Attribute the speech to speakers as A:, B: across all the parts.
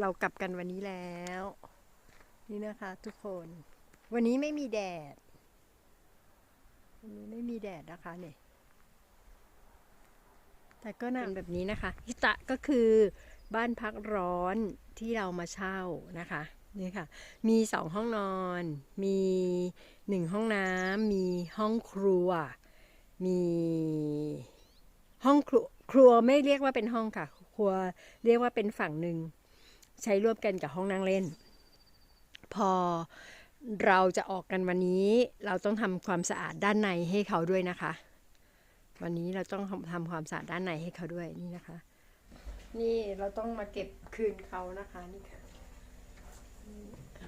A: เรากลับกันวันนี้แล้ว นี่นะคะทุกคน วันนี้ไม่มีแดด วันนี้ไม่มีแดดนะคะเนี่ยแต่ก็นานแบบนี้นะคะฮิตะก็คือบ้านพักร้อนที่เรามาเช่านะคะนี่ค่ะ มีสองห้องนอน มีหนึ่งห้องน้ำ มีห้องครัว มีห้องครัวครัวไม่เรียกว่าเป็นห้องค่ะ ครัวเรียกว่าเป็นฝั่งหนึ่ง ใช้ร่วมกันกับห้องนั่งเล่น พอเราจะออกกันวันนี้ เราต้องทำความสะอาดด้านในให้เขาด้วยนะคะ วันนี้เราต้องทำความสะอาดด้านในให้เขาด้วยนี่นะคะ นี่เราต้องมาเก็บคืนเขานะคะนี่ค่ะ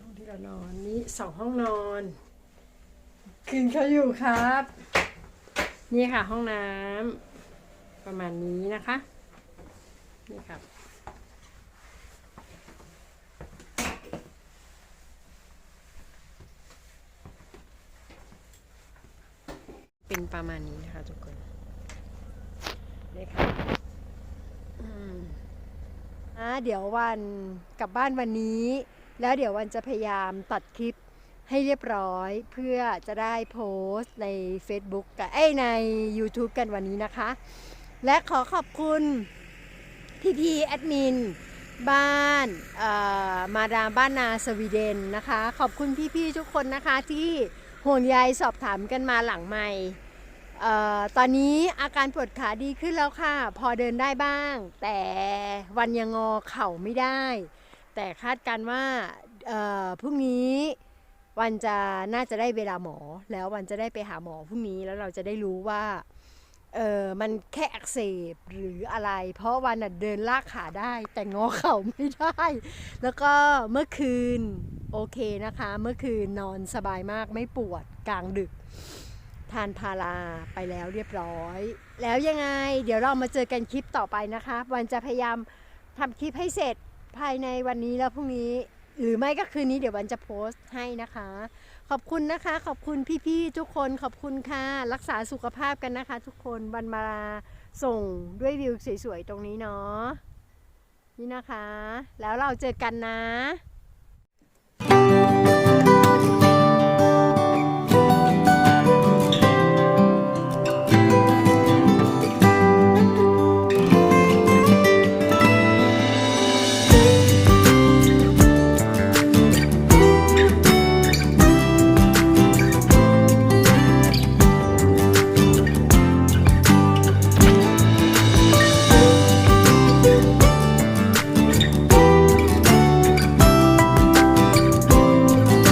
A: ห้องที่เรานอนนี่สองห้องนอน คืนเขาอยู่ครับ นี่ค่ะห้องน้ำประมาณนี้นะคะ นี่ครับ เป็นประมาณนี้นะคะทุกคนนี่ค่ะอืมอ่าเดี๋ยววันกลับบ้านวันนี้ แล้วเดี๋ยววันจะพยายามตัดคลิปให้เรียบร้อยเพื่อจะได้โพสต์ใน Facebook กับเอ้ใน YouTube กันวันนี้นะคะ และขอขอบคุณพี่พีแอดมินบ้านมาดามบ้านนาสวีเดนนะคะ ขอบคุณพี่ ๆ ทุกคนนะคะที่ห่วงใยสอบถามกันมาหลังไม่ ตอนนี้อาการปวดขาดีขึ้นแล้วค่ะ พอเดินได้บ้าง แต่วันยังงอเข่าไม่ได้ แต่คาดการณ์ว่าพรุ่งนี้วันจะน่าจะได้เวลาหมอ แล้ววันจะได้ไปหาหมอพรุ่งนี้แล้วเราจะได้รู้ว่าเออมันแค่อักเสบหรืออะไร เพราะวันน่ะเดินลากขาได้ แต่งอเข่าไม่ได้ แล้วก็เมื่อคืนโอเคนะคะ เมื่อคืนนอนสบายมากไม่ปวดกลางดึก ทานพาราไปแล้วเรียบร้อย แล้วยังไง เดี๋ยวเรามาเจอกันคลิปต่อไปนะคะ วันจะพยายามทำคลิปให้เสร็จภายในวันนี้แล้วพรุ่งนี้ หรือไม่ก็คืนนี้เดี๋ยววันจะโพสต์ให้นะคะ ขอบคุณนะคะ ขอบคุณพี่ๆทุกคนขอบคุณค่ะ รักษาสุขภาพกันนะคะ ทุกคนวันมาส่งด้วยวิวสวยๆตรงนี้เนาะนี่นะคะ แล้วเราเจอกันนะ